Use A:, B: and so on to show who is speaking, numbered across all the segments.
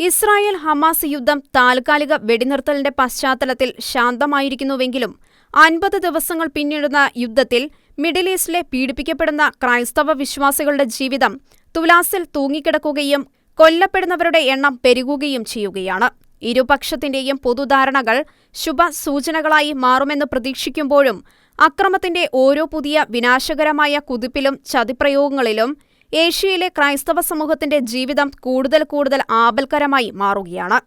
A: Israel Hamas യുദ്ധം താൽക്കാലിക വെടിനിർത്തലിന്റെ പശ്ചാത്തലത്തിൽ ശാന്തമായിരിക്കുന്നുവെങ്കിലും അൻപത് ദിവസങ്ങൾ പിന്നിടുന്ന യുദ്ധത്തിൽ മിഡിൽ ഈസ്റ്റിലെ പീഡിപ്പിക്കപ്പെടുന്ന ക്രൈസ്തവ വിശ്വാസികളുടെ ജീവിതം തുലാസിൽ തൂങ്ങിക്കിടക്കുകയും കൊല്ലപ്പെടുന്നവരുടെ എണ്ണം പെരുകുകയും ചെയ്യുകയാണ്. ഇരുപക്ഷത്തിന്റെയും പൊതുധാരണകൾ ശുഭസൂചനകളായി മാറുമെന്ന് പ്രതീക്ഷിക്കുമ്പോഴും അക്രമത്തിന്റെ ഓരോ പുതിയ വിനാശകരമായ കുതിപ്പിലും ചതിപ്രയോഗങ്ങളിലും ഏഷ്യയിലെ ക്രൈസ്തവ സമൂഹത്തിന്റെ ജീവിതം കൂടുതൽ കൂടുതൽ ആപൽക്കരമായി മാറുകയാണ്.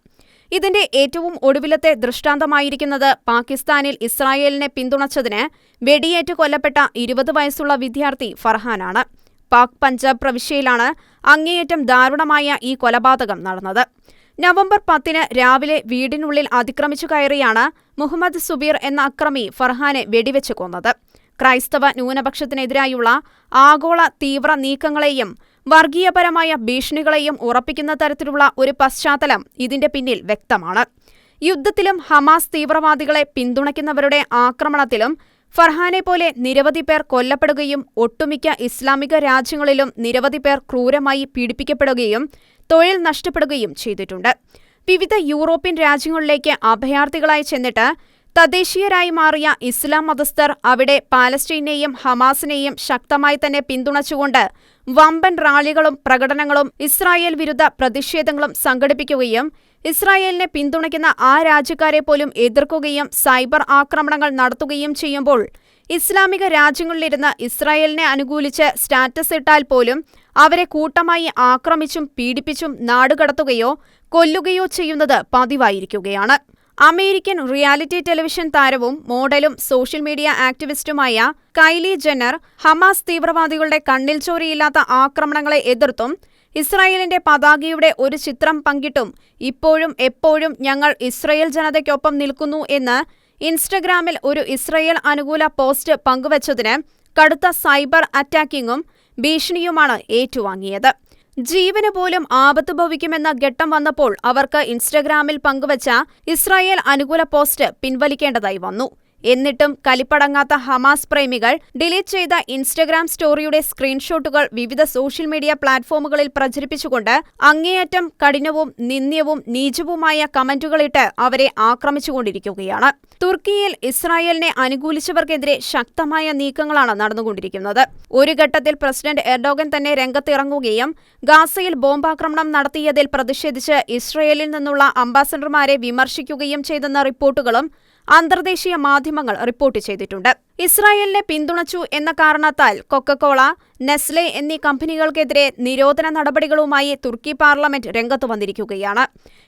A: ഇതിന്റെ ഏറ്റവും ഒടുവിലത്തെ ദൃഷ്ടാന്തമായിരിക്കുന്നത് പാകിസ്ഥാനിൽ ഇസ്രായേലിനെ പിന്തുണച്ചതിന് വെടിയേറ്റ് കൊല്ലപ്പെട്ട ഇരുപത് വയസ്സുള്ള വിദ്യാർത്ഥി ഫർഹാനാണ്. പാക് പഞ്ചാബ് പ്രവിശ്യയിലാണ് അങ്ങേയറ്റം ദാരുണമായ ഈ കൊലപാതകം നടന്നത്. നവംബർ പത്തിന് രാവിലെ വീടിനുള്ളിൽ അതിക്രമിച്ചു കയറിയാണ് മുഹമ്മദ് സുബീർ എന്ന അക്രമി ഫർഹാനെ വെടിവെച്ച് കൊന്നത്. ക്രൈസ്തവ ന്യൂനപക്ഷത്തിനെതിരായുള്ള ആഗോള തീവ്ര നീക്കങ്ങളെയും വർഗീയപരമായ ഭീഷണികളെയും ഉറപ്പിക്കുന്ന തരത്തിലുള്ള ഒരു പശ്ചാത്തലം ഇതിന്റെ പിന്നിൽ വ്യക്തമാണ്. യുദ്ധത്തിലും ഹമാസ് തീവ്രവാദികളെ പിന്തുണയ്ക്കുന്നവരുടെ ആക്രമണത്തിലും ഫർഹാനെ പോലെ നിരവധി പേർ കൊല്ലപ്പെടുകയും ഒട്ടുമിക്ക ഇസ്ലാമിക രാജ്യങ്ങളിലും നിരവധി പേർ ക്രൂരമായി പീഡിപ്പിക്കപ്പെടുകയും തൊഴിൽ നഷ്ടപ്പെടുകയും ചെയ്തിട്ടുണ്ട്. വിവിധ യൂറോപ്യൻ രാജ്യങ്ങളിലേക്ക് അഭയാർത്ഥികളായി ചെന്നിട്ട് തദ്ദേശീയരായി മാറിയ ഇസ്ലാം മതസ്ഥർ അവിടെ പാലസ്റ്റീനെയും ഹമാസിനെയും ശക്തമായി തന്നെ പിന്തുണച്ചുകൊണ്ട് വമ്പൻ റാലികളും പ്രകടനങ്ങളും ഇസ്രായേൽ വിരുദ്ധ പ്രതിഷേധങ്ങളും സംഘടിപ്പിക്കുകയും ഇസ്രായേലിനെ പിന്തുണയ്ക്കുന്ന ആ രാജ്യക്കാരെ പോലും എതിർക്കുകയും സൈബർ ആക്രമണങ്ങൾ നടത്തുകയും ചെയ്യുമ്പോൾ ഇസ്ലാമിക രാജ്യങ്ങളിലിരുന്ന് ഇസ്രായേലിനെ അനുകൂലിച്ച് സ്റ്റാറ്റസ് ഇട്ടാൽ പോലും അവരെ കൂട്ടമായി ആക്രമിച്ചും പീഡിപ്പിച്ചും നാടുകടത്തുകയോ കൊല്ലുകയോ ചെയ്യുന്നത് പതിവായിരിക്കുകയാണ്. അമേരിക്കൻ റിയാലിറ്റി ടെലിവിഷൻ താരവും മോഡലും സോഷ്യൽ മീഡിയ ആക്ടിവിസ്റ്റുമായ കൈലി ജെന്നർ ഹമാസ് തീവ്രവാദികളുടെ കണ്ണിൽ ചോരയില്ലാത്ത ആക്രമണങ്ങളെ എതിർത്തും ഇസ്രായേലിന്റെ പതാകയുടെ ഒരു ചിത്രം പങ്കിട്ടും ഇപ്പോഴും എപ്പോഴും ഞങ്ങൾ ഇസ്രയേൽ ജനതയ്ക്കൊപ്പം നിൽക്കുന്നു എന്ന് ഇൻസ്റ്റഗ്രാമിൽ ഒരു ഇസ്രയേൽ അനുകൂല പോസ്റ്റ് പങ്കുവച്ചതിന് കടുത്ത സൈബർ അറ്റാക്കിങ്ങും ഭീഷണിയുമാണ് ഏറ്റുവാങ്ങിയത്. ജീവന് പോലും ആപത്ത് ഭവിക്കുമെന്ന ഘട്ടം വന്നപ്പോൾ അവർക്ക് ഇൻസ്റ്റഗ്രാമിൽ പങ്കുവച്ച ഇസ്രായേൽ അനുകൂല പോസ്റ്റ് പിൻവലിക്കേണ്ടതായി വന്നു. എന്നിട്ടും കലിപ്പടങ്ങാത്ത ഹമാസ് പ്രേമികൾ ഡിലീറ്റ് ചെയ്ത ഇൻസ്റ്റഗ്രാം സ്റ്റോറിയുടെ സ്ക്രീൻഷോട്ടുകൾ വിവിധ സോഷ്യൽ മീഡിയ പ്ലാറ്റ്ഫോമുകളിൽ പ്രചരിപ്പിച്ചുകൊണ്ട് അങ്ങേയറ്റം കഠിനവും നിന്ദ്യവും നീചവുമായ കമന്റുകളിട്ട് അവരെ ആക്രമിച്ചുകൊണ്ടിരിക്കുകയാണ്. തുർക്കിയിൽ ഇസ്രായേലിനെ അനുകൂലിച്ചവർക്കെതിരെ ശക്തമായ നീക്കങ്ങളാണ് നടന്നുകൊണ്ടിരിക്കുന്നത്. ഒരു ഘട്ടത്തിൽ പ്രസിഡന്റ് എർഡോഗൻ തന്നെ രംഗത്തിറങ്ങുകയും ഗാസയിൽ ബോംബാക്രമണം നടത്തിയതിൽ പ്രതിഷേധിച്ച് ഇസ്രയേലിൽ നിന്നുള്ള അംബാസഡർമാരെ വിമർശിക്കുകയും ചെയ്തെന്ന റിപ്പോർട്ടുകളും അന്തർദേശീയ മാധ്യമങ്ങൾ റിപ്പോർട്ട് ചെയ്തിട്ടുണ്ട്. ഇസ്രായേലിനെ പിന്തുണച്ചു എന്ന കാരണത്താൽ കൊക്കക്കോള നെസ്ലെ എന്നീ കമ്പനികൾക്കെതിരെ നിരോധന നടപടികളുമായി തുർക്കി പാർലമെന്റ് രംഗത്തു വന്നിരിക്കുകയാണ്.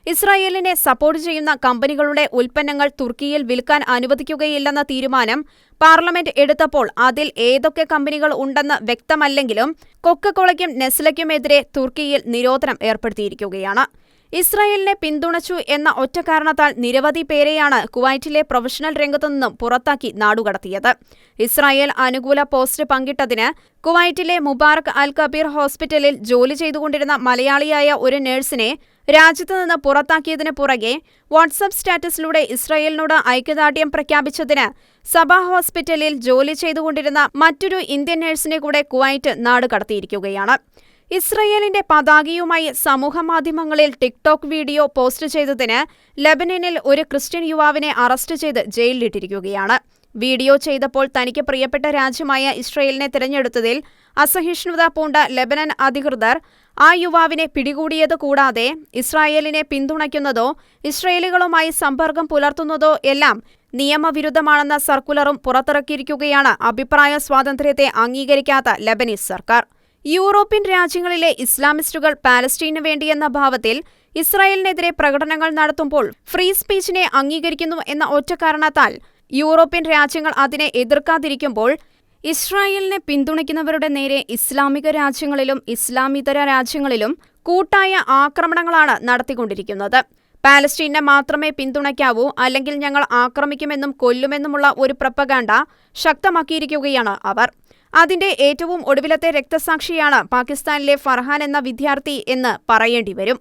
A: ഇസ്രായേലിനെ സപ്പോർട്ട് ചെയ്യുന്ന കമ്പനികളുടെ ഉൽപ്പന്നങ്ങൾ തുർക്കിയിൽ വിൽക്കാൻ അനുവദിക്കുകയില്ലെന്ന തീരുമാനം പാർലമെന്റ് എടുത്തപ്പോൾ അതിൽ ഏതൊക്കെ കമ്പനികൾ ഉണ്ടെന്ന് വ്യക്തമല്ലെങ്കിലും കൊക്കക്കോളയ്ക്കും നെസ്ലയ്ക്കുമെതിരെ തുർക്കിയിൽ നിരോധനം ഏർപ്പെടുത്തിയിരിക്കുകയാണ്. ഇസ്രായേലിനെ പിന്തുണച്ചു എന്ന ഒറ്റക്കാരണത്താൽ നിരവധി പേരെയാണ് കുവൈറ്റിലെ പ്രൊഫഷണൽ രംഗത്തുനിന്നും പുറത്താക്കി നാടുകടത്തിയത്. ഇസ്രായേൽ അനുകൂല പോസ്റ്റ് പങ്കിട്ടതിന് കുവൈറ്റിലെ മുബാറക് അൽ കബീർ ഹോസ്പിറ്റലിൽ ജോലി ചെയ്തുകൊണ്ടിരുന്ന മലയാളിയായ ഒരു നഴ്സിനെ രാജ്യത്തുനിന്ന് പുറത്താക്കിയതിന് പുറകെ വാട്സപ്പ് സ്റ്റാറ്റസിലൂടെ ഇസ്രായേലിനോട് ഐക്യദാർഢ്യം പ്രഖ്യാപിച്ചതിന് സബാ ഹോസ്പിറ്റലിൽ ജോലി ചെയ്തുകൊണ്ടിരുന്ന മറ്റൊരു ഇന്ത്യൻ നഴ്സിനെ കൂടെ കുവൈറ്റ് നാടുകടത്തിയിരിക്കുകയാണ്. ഇസ്രയേലിന്റെ പതാകയുമായി സമൂഹമാധ്യമങ്ങളിൽ ടിക്ടോക്ക് വീഡിയോ പോസ്റ്റ് ചെയ്തതിന് ലബനനിൽ ഒരു ക്രിസ്ത്യൻ യുവാവിനെ അറസ്റ്റ് ചെയ്ത് ജയിലിലിട്ടിരിക്കുകയാണ്. വീഡിയോ ചെയ്തപ്പോൾ തനിക്ക് പ്രിയപ്പെട്ട രാജ്യമായ ഇസ്രയേലിനെ തിരഞ്ഞെടുത്തതിൽ അസഹിഷ്ണുത പൂണ്ട ലബനൻ അധികൃതർ ആ യുവാവിനെ പിടികൂടിയത് കൂടാതെ ഇസ്രായേലിനെ പിന്തുണയ്ക്കുന്നതോ ഇസ്രയേലുകളുമായി സമ്പർക്കം പുലർത്തുന്നതോ എല്ലാം നിയമവിരുദ്ധമാണെന്ന സർക്കുലറും പുറത്തിറക്കിയിരിക്കുകയാണ് അഭിപ്രായ സ്വാതന്ത്ര്യത്തെ അംഗീകരിക്കാത്ത ലബനീസ് സർക്കാർ. യൂറോപ്യൻ രാജ്യങ്ങളിലെ ഇസ്ലാമിസ്റ്റുകൾ പാലസ്റ്റീനു വേണ്ടിയെന്ന ഭാവത്തിൽ ഇസ്രായേലിനെതിരെ പ്രകടനങ്ങൾ നടത്തുമ്പോൾ ഫ്രീ സ്പീച്ചിനെ അംഗീകരിക്കുന്നു എന്ന ഒറ്റ കാരണത്താൽ യൂറോപ്യൻ രാജ്യങ്ങൾ അതിനെ എതിർക്കാതിരിക്കുമ്പോൾ ഇസ്രായേലിനെ പിന്തുണയ്ക്കുന്നവരുടെ നേരെ ഇസ്ലാമിക രാജ്യങ്ങളിലും ഇസ്ലാമിതര രാജ്യങ്ങളിലും കൂട്ടായ ആക്രമണങ്ങളാണ് നടത്തിക്കൊണ്ടിരിക്കുന്നത്. പാലസ്റ്റീനെ മാത്രമേ പിന്തുണയ്ക്കാവൂ അല്ലെങ്കിൽ ഞങ്ങൾ ആക്രമിക്കുമെന്നും കൊല്ലുമെന്നുമുള്ള ഒരു പ്രപ്പകാണ്ട ശക്തമാക്കിയിരിക്കുകയാണ് അവർ. അതിന്റെ ഏറ്റവും ഒടുവിലത്തെ രക്തസാക്ഷിയാണ് പാകിസ്ഥാനിലെ ഫർഹാൻ എന്ന വിദ്യാർത്ഥി എന്ന് പറയേണ്ടി വരും